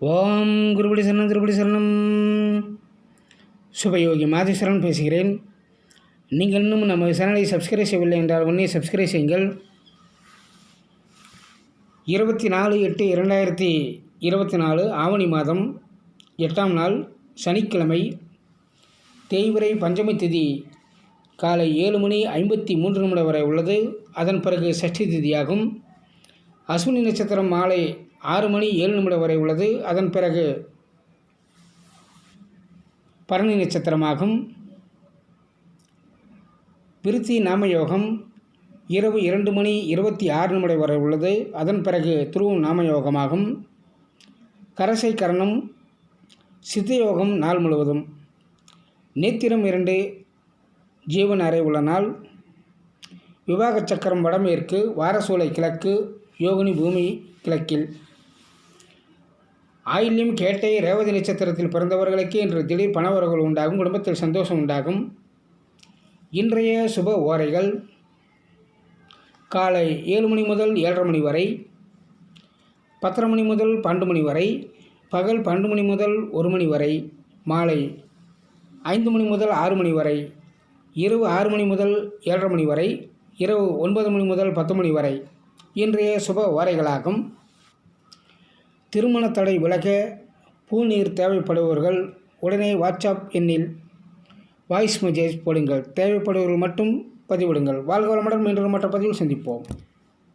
ஓம் குருபடி சரணம் திருபடி சரணம். சுபயோகி மாதேஸ்வரன் பேசுகிறேன். நீங்கள் இன்னும் நம்ம சேனலை சப்ஸ்கிரைப் செய்யவில்லை என்றால் உடனே சப்ஸ்கிரைப் செய்யுங்கள். இருபத்தி நாலு எட்டு இரண்டாயிரத்தி இருபத்தி நாலு ஆவணி மாதம் எட்டாம் நாள் சனிக்கிழமை தேய்விரை பஞ்சமி திதி காலை ஏழு மணி ஐம்பத்தி மூன்று நிமிடம் வரை உள்ளது. அதன் பிறகு சஷ்டி திதியாகும். அஸ்வினி நட்சத்திரம் மாலை ஆறு மணி ஏழு நிமிடம் வரை உள்ளது. அதன் பிறகு பரணி நட்சத்திரமாகும். விருத்தி நாமயோகம் இரவு இரண்டு மணி இருபத்தி ஆறு நிமிடம் வரை உள்ளது. அதன் பிறகு துருவம் நாமயோகமாகும். கரசை கரணம் சித்தயோகம் நாள் முழுவதும். நேத்திரம் இரண்டு ஜீவன் அறை உள்ள நாள். விவாக சக்கரம் வடமேற்கு வாரசூலை கிழக்கு யோகினி பூமி கிழக்கில். ஆயில்யம் கேட்டை ரேவதி நட்சத்திரத்தில் பிறந்தவர்களுக்கு இன்று திடீர் பணவரவுகள் உண்டாகும் குடும்பத்தில் சந்தோஷம் உண்டாகும். இன்றைய சுப ஓரைகள் காலை ஏழு மணி முதல் ஏழரை மணி வரை பத்தரை மணி முதல் பன்னெண்டு மணி வரை பகல் பன்னெண்டு மணி முதல் ஒரு மணி வரை மாலை ஐந்து மணி முதல் ஆறு மணி வரை இரவு ஆறு மணி முதல் ஏழரை மணி வரை இரவு ஒன்பது மணி முதல் பத்து மணி வரை. இன்றைய சுப ஓரைகளாகும். திருமண தடை விலக பூநீர் தேவைப்படுபவர்கள் உடனே வாட்ஸ்அப் எண்ணில் வாய்ஸ் மெசேஜ் போடுங்கள். தேவைப்படுபவர்கள் மட்டும் பதிவிடுங்கள். வாழ்க வளமுடன் மீண்டும் மற்ற பதிவில் சந்திப்போம்.